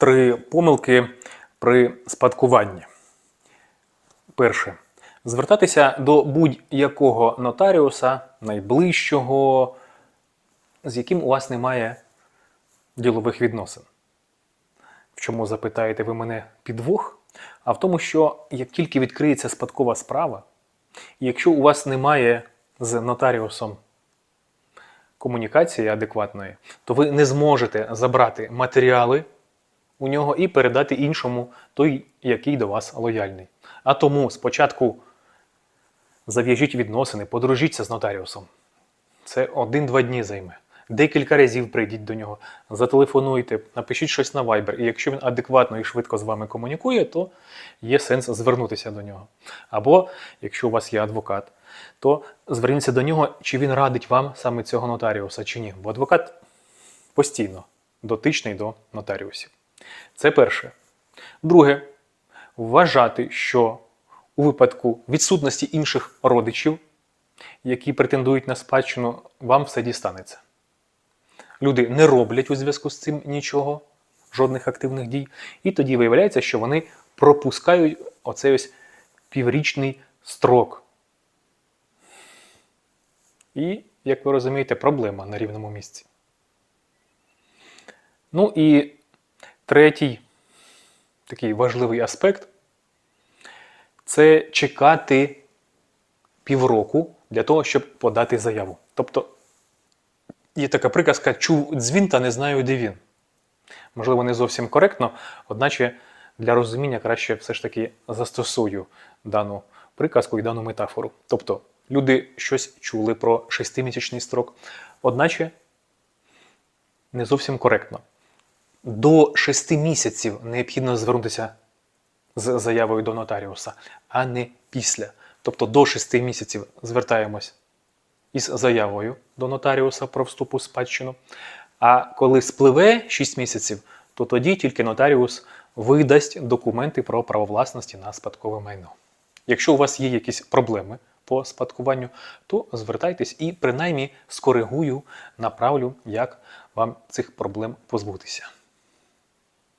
три помилки при спадкуванні. Перше. Звертатися до будь-якого нотаріуса, найближчого, з яким у вас немає ділових відносин. В чому запитаєте ви мене підвох? А в тому, що як тільки відкриється спадкова справа, і якщо у вас немає з нотаріусом комунікації адекватної, то ви не зможете забрати матеріали у нього і передати іншому той, який до вас лояльний. А тому спочатку зав'яжіть відносини, подружіться з нотаріусом. Це один-два дні займе. Декілька разів прийдіть до нього, зателефонуйте, напишіть щось на Viber. І якщо він адекватно і швидко з вами комунікує, то є сенс звернутися до нього. Або, якщо у вас є адвокат, то зверніться до нього, чи він радить вам саме цього нотаріуса, чи ні. Бо адвокат постійно дотичний до нотаріусів. Це перше. Друге, вважати, що у випадку відсутності інших родичів, які претендують на спадщину, вам все дістанеться. Люди не роблять у зв'язку з цим нічого, жодних активних дій, і тоді виявляється, що вони пропускають оцей ось піврічний строк. І, як ви розумієте, проблема на рівному місці. Ну і третій такий важливий аспект це чекати півроку для того, щоб подати заяву. Тобто є така приказка чув дзвін та не знаю, де він. Можливо, не зовсім коректно, одначе для розуміння краще все ж таки застосую дану приказку і дану метафору. Тобто люди щось чули про шестимісячний строк, одначе не зовсім коректно. До шести місяців необхідно звернутися з заявою до нотаріуса, а не після. Тобто до 6 місяців звертаємось із заявою до нотаріуса про вступ у спадщину. А коли спливе 6 місяців, то тоді тільки нотаріус видасть документи про право власності на спадкове майно. Якщо у вас є якісь проблеми по спадкуванню, то звертайтесь і принаймні скоригую, направлю, як вам цих проблем позбутися.